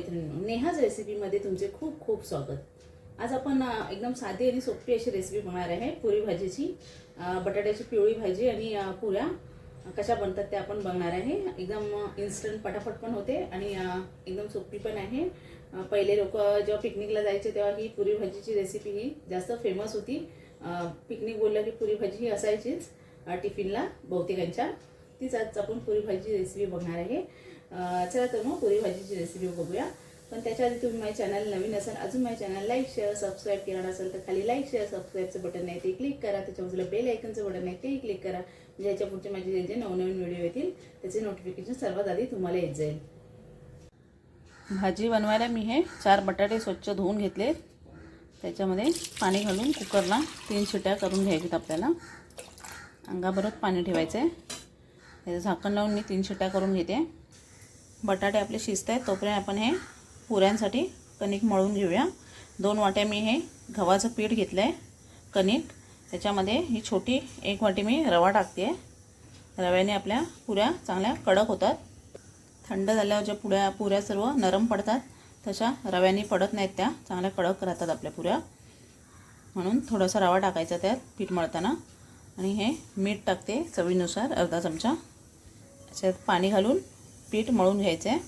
मैत्रिणी नेहाच रेसिपीमध्ये तुमचे खूप खूप स्वागत. आज आपण एकदम साधी आणि सोपी अशी रेसिपी बनवणार आहे. पुरी भाजीची बटाट्याची पिवळी भाजी आणि पुऱ्या. कशा बनतात त्या आपण बघणार आहे. एकदम इन्स्टंट पटापट पण होते आणि एकदम सोपी पण आहे. पहिले लोक जेव्हा पिकनिकला जायचे तेव्हा ही पुरी भाजीची रेसिपी ही जास्त फेमस होती. पिकनिक बोललं की पुरी भाजी ही असायचीच टिफिनला बहुतेकांच्या. तीच आज आपण पुरी भाजीची रेसिपी बघणार आहे. चला तर मग पुरी भाजीची रेसिपी बघूया. पण त्याच्या आधी तुम्ही माझ्या चॅनल नवीन असाल अजून माझ्या चॅनल लाईक शेअर सबस्क्राईब केला असेल तर खाली लाईक शेअर सबस्क्राईबचं बटन आहे ते क्लिक करा. त्याच्या बाजूला बेल आयकनचं बटन आहे तेही क्लिक करा. म्हणजे याच्या पुढचे माझे जे जे नवनवीन व्हिडिओ येतील त्याचे नोटिफिकेशन सर्वात आधी तुम्हाला येत जाईल. भाजी बनवायला मी हे चार बटाटे स्वच्छ धुवून घेतले. त्याच्यामध्ये पाणी घालून कुकरला तीन शिट्या करून घ्यायच्यात आपल्याला. अंगाबरोबर पाणी ठेवायचं आहे त्याचं झाकण लावून मी तीन शिट्या करून घेते. बटाटे आपले शिजत आहेत तोपर्यंत आपण हे पुऱ्यांसाठी कणिक मळून घेऊया. दोन वाट्या मी हे गव्हाचं पीठ घेतलं आहे कणिक. त्याच्यामध्ये ही छोटी एक वाटी मी रवा टाकते आहे रव्याने आपल्या पुऱ्या चांगल्या कडक होतात. थंड झाल्यावर ज्या पुऱ्या पुऱ्या सर्व नरम पडतात तशा रव्याने पडत नाहीत त्या. चांगल्या कडक राहतात आपल्या पुऱ्या. म्हणून थोडासा रवा टाकायचा त्यात पीठ मळताना. आणि हे मीठ टाकते चवीनुसार अर्धा चमचा. त्याच्यात पाणी घालून पीठ मळून घ्यायचं आहे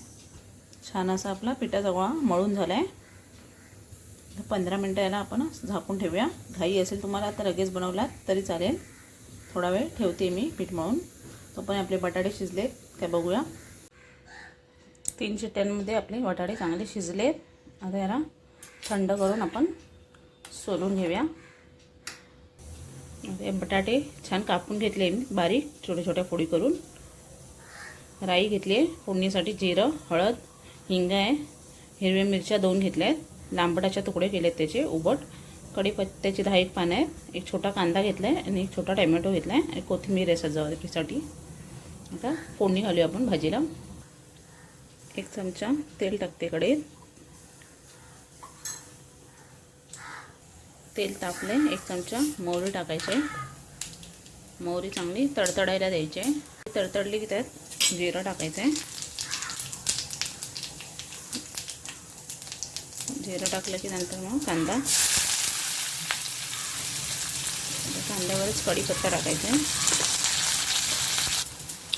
छान असा आपला पिठाचा गोळा मळून झाला आहे पंधरा मिनटं याला आपण झाकून ठेवूया. घाई असेल तुम्हाला आता लगेच बनवलात तरी चालेल. थोडा वेळ ठेवते मी पीठ मळून. तो पण आपले बटाटे शिजले काय बघूया. तीन शिट्ट्यांमध्ये आपले बटाटे चांगले शिजले आता याला थंड करून आपण सोलून घेऊया. बटाटे छान कापून घेतले मी बारीक छोट्या छोट्या फोडी करून. राई घेतली आहे. फोडणीसाठी जिरं हळद हिंग आहे. हिरव्या मिरच्या दोन घेतल्या आहेत. लांबटाचे तुकडे केले आहेत त्याचे उबट. कढीपत्त्याची दहा एक पानं आहेत. एक छोटा कांदा घेतला आहे आणि एक छोटा टॅमॅटो घेतला आहे. आणि कोथिंबीर आहे सजावटीसाठी. आता फोडणी घालूया आपण भाजीला. एक चमचा तेल टाकते कढईत. तेल तापले एक चमचा मोहरी टाकायचे मोहरी चांगली तडतडायला द्यायची आहे. तडतडली की त्यात जिरं टाकायचं आहे जिरं टाकलं की नंतर मग कांदा कांद्यावरच कढीपत्ता टाकायचा आहे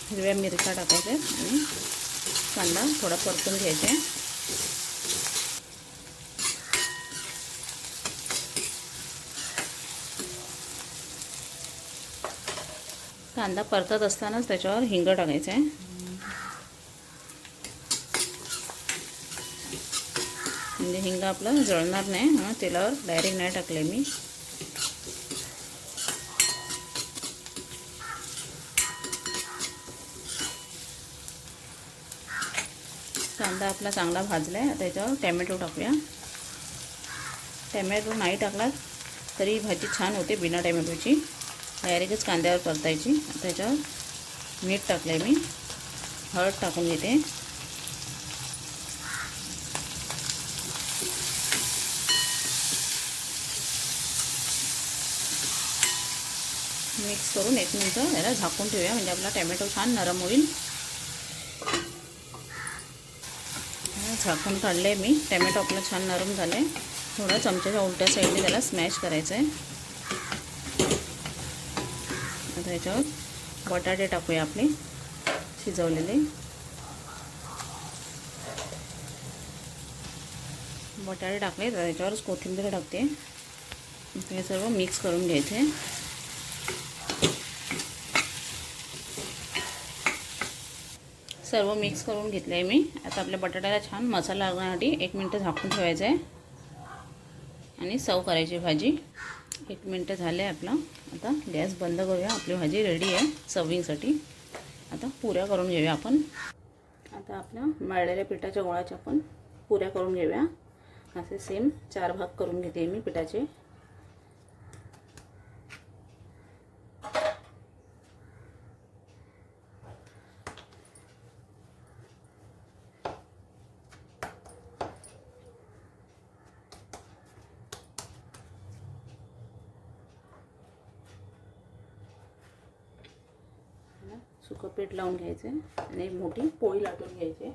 हिरव्या मिरच्या टाकायच्या आणि कांदा थोडा परतून घ्यायचा आहे कांदा परतत असतानाच त्याच्यावर हिंग टाकायचं आहे म्हणजे हिंग आपलं जळणार नाही हां तेलावर. डायरेक्ट नाही टाकले मी. कांदा आपला चांगला भाजला आहे त्याच्यावर टॅमॅटो टाकूया. टॅमॅटो नाही टाकला तरी भाजी छान होते बिना टॅमॅटोची. डायरेक्टच कांद्यावर परतायची. त्याच्यावर मीठ टाकलं आहे मी. हळद टाकून घेते. मिक्स करून एक मिनटं याला झाकून ठेवूया. म्हणजे आपला टॅमॅटो छान नरम होईल. झाकून काढलं आहे मी. टॅमॅटो आपलं छान नरम झालं आहे थोडं चमच्याच्या उलट्या साईडने त्याला स्मॅश करायचं आहे आता ह्याच्यावर बटाटे टाकूया आपले शिजवलेले. बटाटे टाकले तर त्याच्यावरच कोथिंबीर टाकते. हे सर्व मिक्स करून घ्यायचे. सर्व मिक्स करून घेतलं आहे मी. आता आपल्या बटाट्याला छान मसाला लागण्यासाठी एक मिनटं झाकून ठेवायचं आहे आणि सर्व करायची भाजी. एक मिनटं झालं आहे आपला. आता गॅस बंद करूया. आपली भाजी रेडी आहे सर्विंगसाठी आता पुऱ्या करून घेऊया आपण. आता आपल्या मळलेल्या पिठाच्या गोळाच्या आपण पुऱ्या करून घेऊया. असे सेम चार भाग करून घेते मी पिठाचे. सुकं पीठ लावून घ्यायचं आणि एक मोठी पोळी लाटून घ्यायची.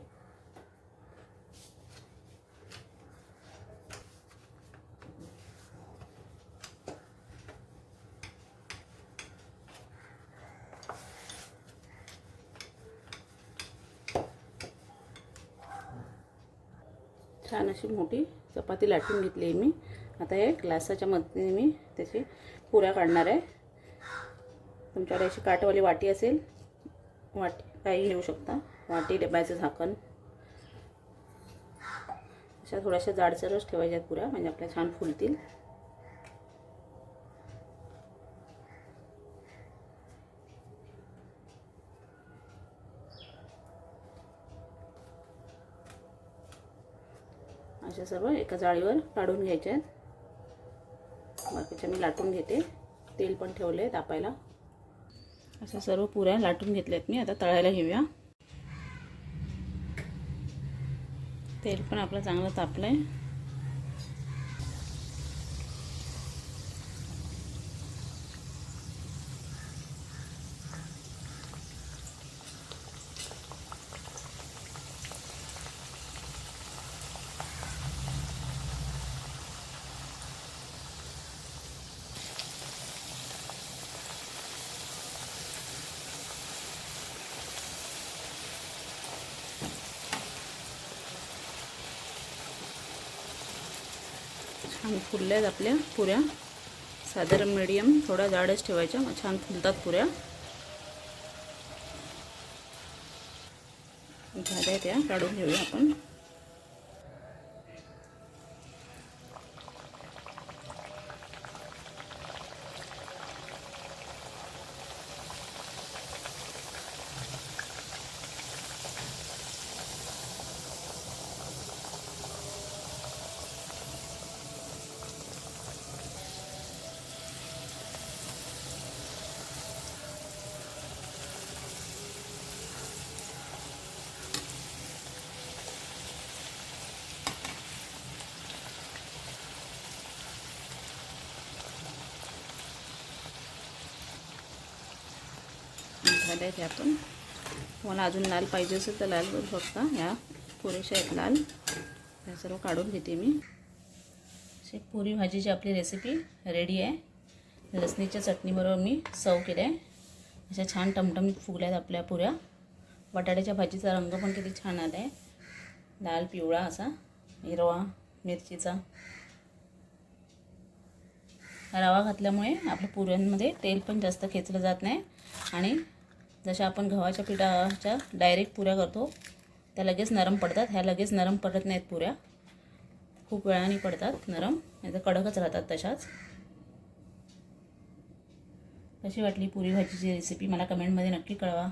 छान अशी मोठी चपाती लाटून घेतली मी. आता हे ग्लासाच्या मदतीने मी त्याची पुऱ्या काढणार आहे. तुमच्याकडे अशी काटवाली वाटी असेल वाटी काही घेऊ शकता. वाटी डब्याचं झाकण. अशा थोड्याशा जाडसरच ठेवायच्या आहेत पुऱ्या म्हणजे आपल्या छान फुलतील. अशा सर्व एका जाळीवर काढून घ्यायच्या आहेत बाकीच्या मी लाटून घेते. तेल पण ठेवले तापायला. अशा सर्व पुऱ्या लाटून घेतल्यात मी. आता तळायला घेऊया. तेल पण आपलं चांगलं तापलं आहे छान फुलल्या आहेत आपल्या पुऱ्या. साधारण मिडियम थोड्या जाडच ठेवायच्या मग छान फुलतात पुऱ्या. झाल्या त्या काढून घेऊया आपण. झाल्या त्या आपण तुम्हाला अजून लाल पाहिजे असेल तर लाल करू शकता ह्या पुरेशा आहेत लाल. ह्या सर्व काढून घेते मी. अशी पुरी भाजीची आपली रेसिपी रेडी आहे. लसणीच्या चटणीबरोबर मी सर्व केलं आहे अशा छान टमटम फुगल्यात आपल्या पुऱ्या. बटाट्याच्या भाजीचा रंग पण किती छान आला आहे लाल पिवळा असा. हिरवा मिरचीचा. रवा घातल्यामुळे आपल्या पुऱ्यांमध्ये तेल पण जास्त खेचलं जात नाही. आणि जशा आपण गव्हाच्या पिठाच्या डायरेक्ट पुऱ्या करतो त्या लगेच नरम पडतात. ह्या लगेच नरम पडत नाहीत पुऱ्या. खूप वेळाने पडतात नरम. नाही तर कडकच राहतात तशाच. कशी वाटली पुरी भाजीची रेसिपी मला कमेंटमध्ये नक्की कळवा.